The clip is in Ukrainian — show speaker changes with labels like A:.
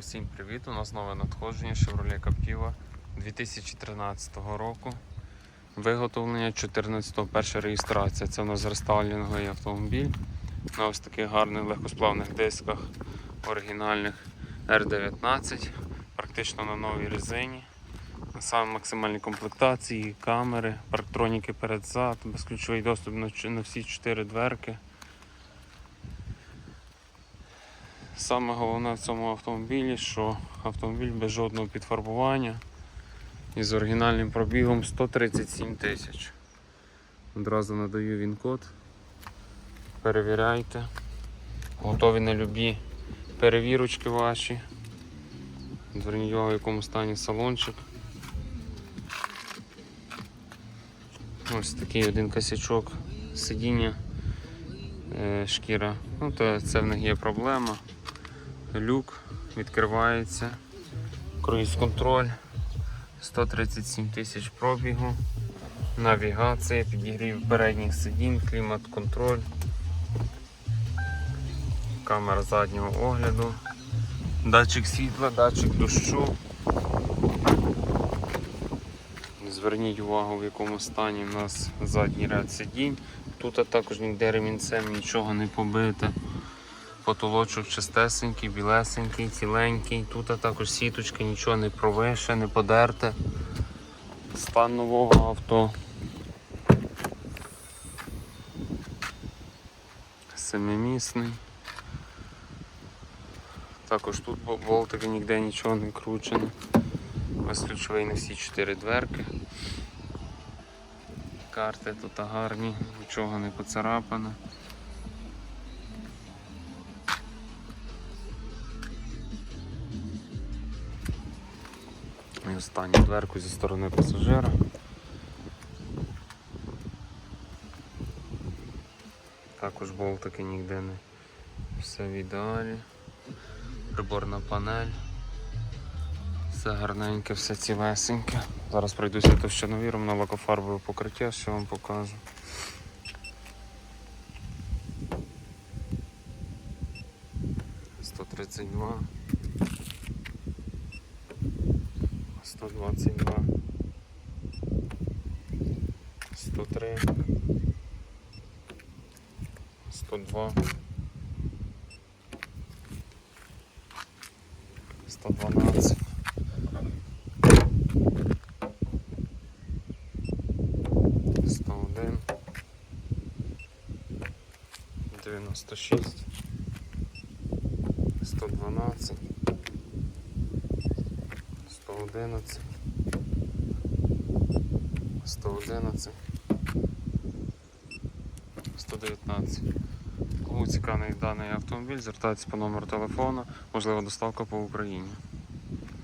A: Усім привіт! У нас нове надходження Chevrolet Captiva 2013 року. Виготовлення 14-го перша реєстрація. Це у нас рестайлінговий автомобіль на ось таких гарних легкосплавних дисках оригінальних R19, практично на новій резині. На самій максимальній комплектації, камери, парктроніки перед-зад, безключовий доступ на всі чотири дверки. Саме головне в цьому автомобілі, що автомобіль без жодного підфарбування і з оригінальним пробігом 137 тисяч. Одразу надаю він код. Перевіряйте. Готові на любі перевірочки ваші. Зверніть увагу, в якому стані салончик. Ось такий один косячок сидіння, е, шкіра. Ну, то це в них є проблема люк відкривається, круїз контроль, 137 тисяч пробігу, навігація, підігрів передніх сидінь, клімат контроль, камера заднього огляду, датчик світла, датчик дощу. Зверніть увагу, в якому стані у нас задній ряд сидінь. Тут також ніде ремінцем нічого не побите. Потолочок чистесенький, білесенький, ціленький. Тут також сіточка, нічого не провише, не подерте. Стан нового авто. Семимісний. Також тут бо- болтики ніде нічого не кручено. Ось ключовий на всі чотири дверки. Карти тут гарні, нічого не поцарапано. І останню дверку зі сторони пасажира. Також болтики ніде не все в ідеалі. Приборна панель. Все гарненьке, все цілесеньке. Зараз пройдуся товщиновіром на лакофарбове покриття, що вам покажу. Сто тридцять два. 122 103 102 112 101 96 112 111 111 119 Кому цікавий даний автомобіль, звертайтеся по номеру телефону, можливо доставка по Україні.